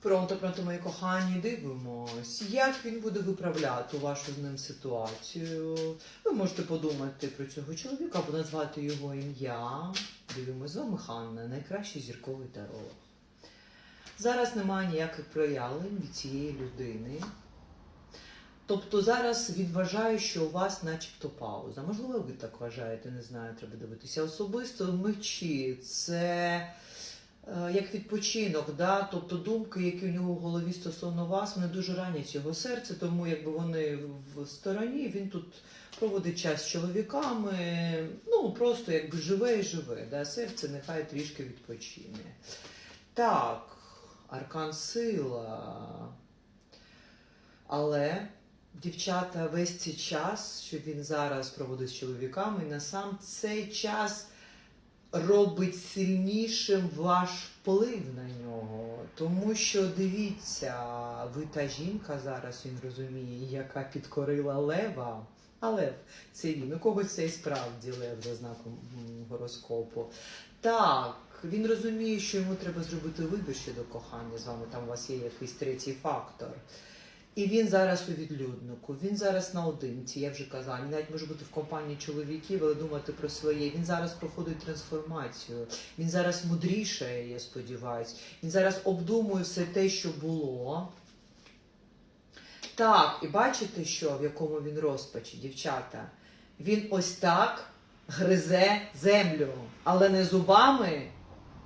Пронто, пронто, мої кохані, дивимось, як він буде виправляти вашу з ним ситуацію. Ви можете подумати про цього чоловіка або назвати його ім'я. Дивимось, з вами Ханна, найкращий зірковий таролог. Зараз немає ніяких проявлень від цієї людини. Тобто зараз він вважає, що у вас начебто пауза. Можливо, ви так вважаєте, не знаю, треба дивитися. Особисто мечі це як відпочинок, да? тобто думки, які у нього в голові стосовно вас, вони дуже ранять його серце, тому якби вони в стороні, він тут проводить час з чоловіками, ну просто якби живе і живе. Да? Серце нехай трішки відпочине. Так, аркан сила. Але дівчата весь цей час, що він зараз проводить з чоловіками, на сам цей час робить сильнішим ваш вплив на нього. Тому що дивіться, ви та жінка зараз він розуміє, яка підкорила лева. А лев це він. У когось це і справді лев за знаком гороскопу. Так, він розуміє, що йому треба зробити вибір щодо кохання. З вами там у вас є якийсь третій фактор. І він зараз у відлюднику, він зараз наодинці, я вже казала, він навіть може бути в компанії чоловіків, але думати про своє. Він зараз проходить трансформацію, він зараз мудрішає, я сподіваюся. Він зараз обдумує все те, що було. Так, і бачите, що в якому він розпачі, дівчата? Він ось так гризе землю, але не зубами,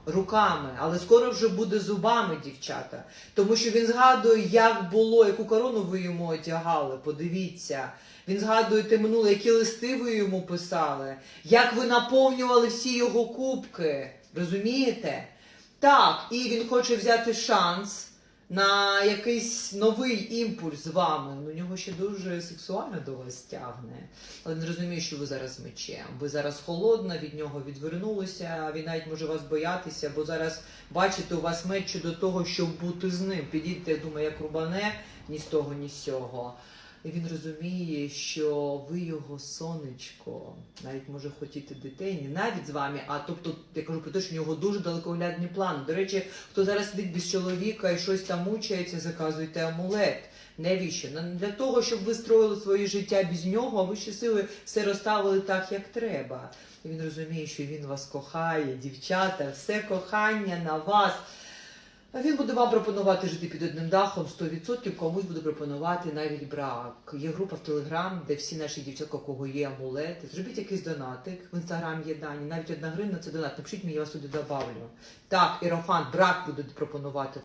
руками, але скоро вже буде зубами, дівчата. Тому що він згадує, як було, яку корону ви йому одягали. Подивіться. Він згадує те минуле, які листи ви йому писали, як ви наповнювали всі його кубки. Розумієте? Так, і він хоче взяти шанс на якийсь новий імпульс з вами. Ну, У нього ще дуже сексуально до вас тягне. Але він розуміє, що ви зараз мечем. Ви зараз холодна, від нього відвернулися, він навіть може вас боятися, бо зараз бачите, у вас меч до того, щоб бути з ним. Підійдете, думаю, як рубане ні з того, ні з цього. І він розуміє, що ви його сонечко, навіть може хотіти дитині, навіть з вами. А тобто, я кажу про те, що в нього дуже далекоглядні плани. До речі, хто зараз сидить без чоловіка і щось там мучається, заказуйте амулет. Навіщо? Для того, щоб ви строїли своє життя без нього, а ви сили все розставили так, як треба. І він розуміє, що він вас кохає, дівчата, все кохання на вас. А Він буде вам пропонувати жити під одним дахом 100%, комусь буде пропонувати навіть брак. Є група в Телеграм, де всі наші дівчатка, кого є амулети. Зробіть якийсь донатик. В інстаграм є дані. Навіть одна гривна це донат. Напишіть мені, я вас туди добавлю. Так, Ірофан, брак буде пропонувати.